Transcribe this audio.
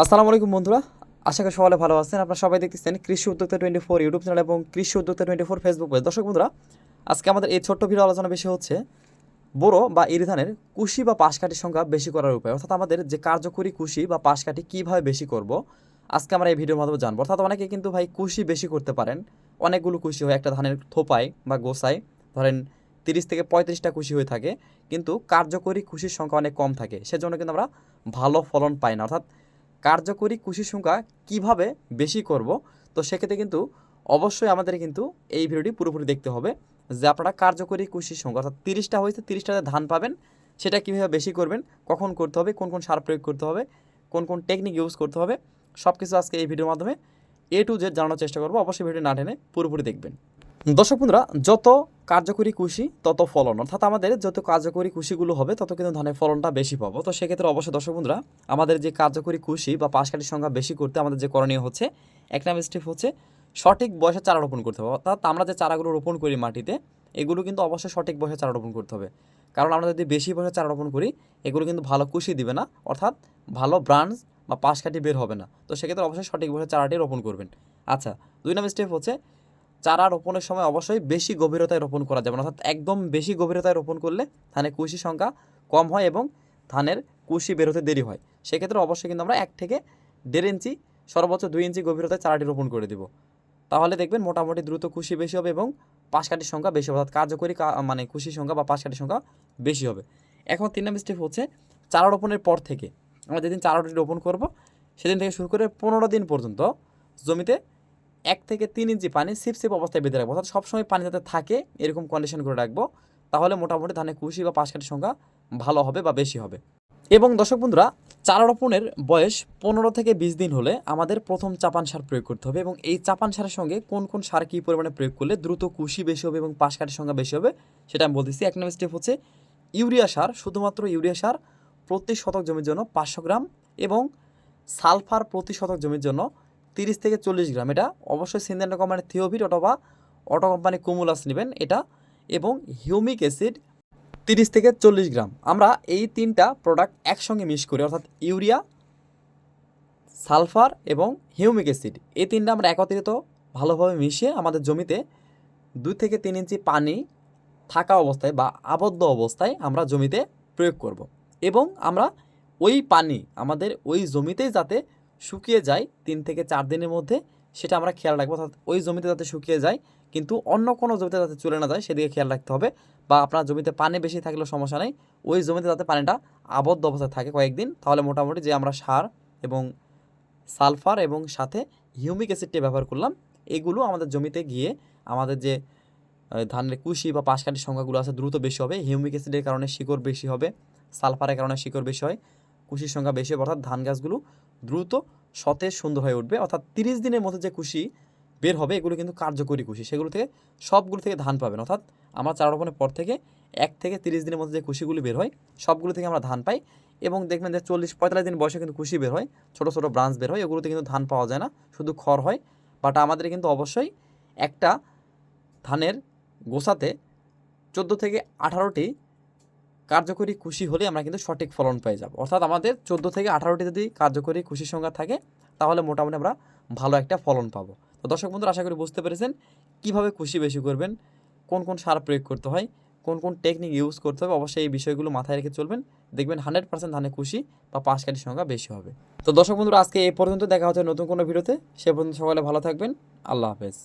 আসসালামু আলাইকুম বন্ধুরা, আশা করি সকালে ভালো আছেন। আপনারা সবাই দেখতেছেন কৃষি উদ্যোক্তা টোয়েন্টি ফোর ইউটিউব চ্যানেল এবং কৃষি উদ্যোক্তা টোয়েন্টি ফোর ফেসবুক পেজ। দর্শক বন্ধুরা, আজকে আমাদের এই ছোট্ট ভিডিও আলোচনা বেশি হচ্ছে বড় বা ইরি ধানের কুশি বা পাশকাঠির সংখ্যা বেশি করার উপায়। অর্থাৎ আমাদের যে কার্যকরী কুশি বা পাশকাঠি কীভাবে বেশি করব, আজকে আমরা এই ভিডিওর মাধ্যমে জানব। অর্থাৎ অনেকে কিন্তু ভাই কুশি বেশি করতে পারেন। অনেকগুলো কুশি হয়, একটা ধানের থোপায় বা গোসায় ধরেন তিরিশ থেকে পঁয়ত্রিশটা কুশি হয়ে থাকে। কিন্তু কার্যকরী কুশির সংখ্যা অনেক কম থাকে, সেজন্য কিন্তু আমরা ভালো ফলন পাই না। অর্থাৎ কার্যকরী কুশির সংখ্যা কীভাবে বেশি করব? তো সেক্ষেত্রে কিন্তু অবশ্যই আমাদের কিন্তু এই ভিডিওটি পুরোপুরি দেখতে হবে যে আপনারা কার্যকরী কুশির সংখ্যা, অর্থাৎ তিরিশটা হয়েছে, তিরিশটাতে ধান পাবেন, সেটা কীভাবে বেশি করবেন, কখন করতে হবে, কোন কোন সার প্রয়োগ করতে হবে, কোন কোন টেকনিক ইউজ করতে হবে সব কিছু আজকে এই ভিডিওর মাধ্যমে এ টু জেড জানানোর চেষ্টা করব, অবশ্যই ভিডিও না টেনে পুরোপুরি দেখবেন। দর্শক বন্ধুরা, যত কার্যকরী কুশি, তত ফলন। অর্থাৎ আমাদের যত কার্যকরী কুশিগুলো হবে, তত কিন্তু ধানের ফলনটা বেশি পাবো। তো সেক্ষেত্রে অবশ্যই দর্শক বন্ধুরা, আমাদের যে কার্যকরী কুশি বা পাশকাঠির সংখ্যা বেশি করতে আমাদের যে করণীয় হচ্ছে, এক নাম্বার স্টেপ হচ্ছে সঠিক বয়সে চারা রোপণ করতে হবে। অর্থাৎ আমরা যে চারাগুলো রোপণ করি মাটিতে, এগুলো কিন্তু অবশ্যই সঠিক বয়সে চারা রোপণ করতে হবে। কারণ আমরা যদি বেশি বয়সে চারা রোপণ করি, এগুলো কিন্তু ভালো কুশি দিবে না, অর্থাৎ ভালো ব্রাঞ্চ বা পাশকাঠি বের হবে না। তো সেক্ষেত্রে অবশ্যই সঠিক বয়সে চারাটি রোপণ করবেন। আচ্ছা দুই নম্বর স্টেপ হচ্ছে চারা রোপণের সময় অবশ্যই বেশি গভীরতায় রোপণ করা যাবে না। অর্থাৎ একদম বেশি গভীরতায় রোপণ করলে ধানের কুশি সংখ্যা কম হয় এবং ধানের কুশি বেরোতে দেরি হয়। সেক্ষেত্রে অবশ্যই কিন্তু আমরা এক থেকে দেড় ইঞ্চি, সর্বোচ্চ দুই ইঞ্চি গভীরতায় চারাটি রোপণ করে দেব। তাহলে দেখবেন মোটামুটি দ্রুত কুশি বেশি হবে এবং পাশকাঠির সংখ্যা বেশি হবে। অর্থাৎ কার্যকরী মানে কুশির সংখ্যা বা পাশকাঠির সংখ্যা বেশি হবে। এখন তিন নম্বর স্টেপ হচ্ছে চারা রোপণের পর থেকে। আমরা যেদিন চারাটি রোপণ করব, সেদিন থেকে শুরু করে পনেরো দিন পর্যন্ত জমিতে এক থেকে তিন ইঞ্চি পানি সিপ অবস্থায় বেঁধে রাখব। অর্থাৎ সবসময় পানি যাতে থাকে, এরকম কন্ডিশন করে রাখব, তাহলে মোটামুটি ধানের কুশি বা পাশকাঠির সংখ্যা ভালো হবে বা বেশি হবে। এবং দর্শক বন্ধুরা, চারা রোপণের বয়স পনেরো থেকে বিশ দিন হলে আমাদের প্রথম চাপান সার প্রয়োগ করতে হবে এবং এই চাপান সারের সঙ্গে কোন কোন সার কী পরিমাণে প্রয়োগ করলে দ্রুত কুশি বেশি হবে এবং পাশকাঠির সংখ্যা বেশি হবে, সেটা আমি বলতেছি। এক নম্বর স্টেপ হচ্ছে ইউরিয়া সার, শুধুমাত্র ইউরিয়া সার প্রতি শতক জমির জন্য পাঁচশো গ্রাম এবং সালফার প্রতি শতক জমির জন্য তিরিশ থেকে চল্লিশ গ্রাম। এটা অবশ্যই সিনজেন্টা কোম্পানির থিওভিট অথবা অটো কোম্পানি কুমুলাস নেবেন এটা এবং হিউমিক অ্যাসিড তিরিশ থেকে চল্লিশ গ্রাম। আমরা এই তিনটা প্রোডাক্ট একসঙ্গে মিক্স করি, অর্থাৎ ইউরিয়া, সালফার এবং হিউমিক অ্যাসিড। এই তিনটা আমরা একত্রিত ভালোভাবে মিশিয়ে আমাদের জমিতে দুই থেকে তিন ইঞ্চি পানি থাকা অবস্থায় বা আবদ্ধ অবস্থায় আমরা জমিতে প্রয়োগ করব। এবং আমরা ওই পানি, আমাদের ওই জমিতেই যাতে শুকিয়ে যায় তিন থেকে চার দিনের মধ্যে, সেটা আমরা খেয়াল রাখব। অর্থাৎ ওই জমিতে যাতে শুকিয়ে যায়, কিন্তু অন্য কোনো জমিতে যাতে চলে না যায়, সেদিকে খেয়াল রাখতে হবে। বা আপনার জমিতে পানি বেশি থাকলেও সমস্যা নেই, ওই জমিতে যাতে পানিটা আবদ্ধ অবস্থায় থাকে কয়েকদিন, তাহলে মোটামুটি যে আমরা সার এবং সালফার এবং সাথে হিউমিক অ্যাসিডটি ব্যবহার করলাম, এগুলো আমাদের জমিতে গিয়ে আমাদের যে ধানের কুশি বা পাশকাঠির সংখ্যাগুলো আছে দ্রুত বেশি হবে, হিউমিক অ্যাসিডের কারণে শিকড় বেশি হবে, সালফারের কারণে শিকড় বেশি হয়, কুশির সংখ্যা বেশি হবে, অর্থাৎ ধান গাছগুলো দ্রুত সতেজ সুন্দর হয়ে উঠবে। অর্থাৎ তিরিশ দিনের মধ্যে যে কুশি বের হবে, এগুলো কিন্তু কার্যকরী কুশি। সেগুলো থেকে, সবগুলো থেকে ধান পাবেন। অর্থাৎ আমরা চারা রোপণের পর থেকে এক থেকে তিরিশ দিনের মধ্যে যে কুশিগুলি বের হয়, সবগুলো থেকে আমরা ধান পাই। এবং দেখবেন যে চল্লিশ, পঁয়তাল্লিশ দিন বয়সে কিন্তু কুশি বের হয়, ছোটো ছোটো ব্রাঞ্চ বের হয়, এগুলোতে কিন্তু ধান পাওয়া যায় না, শুধু খড় হয়। বাট আমাদের কিন্তু অবশ্যই একটা ধানের গোসাতে চোদ্দ থেকে আঠারোটি কার্যকরী খুশি হলে আমরা কিন্তু সঠিক ফলন পেয়ে যাব। অর্থাৎ আমাদের চোদ্দ থেকে আঠারোটি যদি কার্যকরী খুশির সংখ্যা থাকে, তাহলে মোটামুটি আমরা ভালো একটা ফলন পাবো। তো দর্শক বন্ধুরা, আশা করি বুঝতে পেরেছেন কীভাবে খুশি বেশি করবেন, কোন কোন সার প্রয়োগ করতে হয়, কোন কোন টেকনিক ইউজ করতে হবে, অবশ্যই এই বিষয়গুলো মাথায় রেখে চলবেন। দেখবেন হান্ড্রেড পার্সেন্ট ধানে খুশি বা পাঁচকাঠির সংখ্যা বেশি হবে। তো দর্শক বন্ধুরা, আজকে এই পর্যন্ত দেখা হচ্ছে নতুন কোনো ভিডিওতে। সে পর্যন্ত সকালে ভালো থাকবেন। আল্লাহ হাফেজ।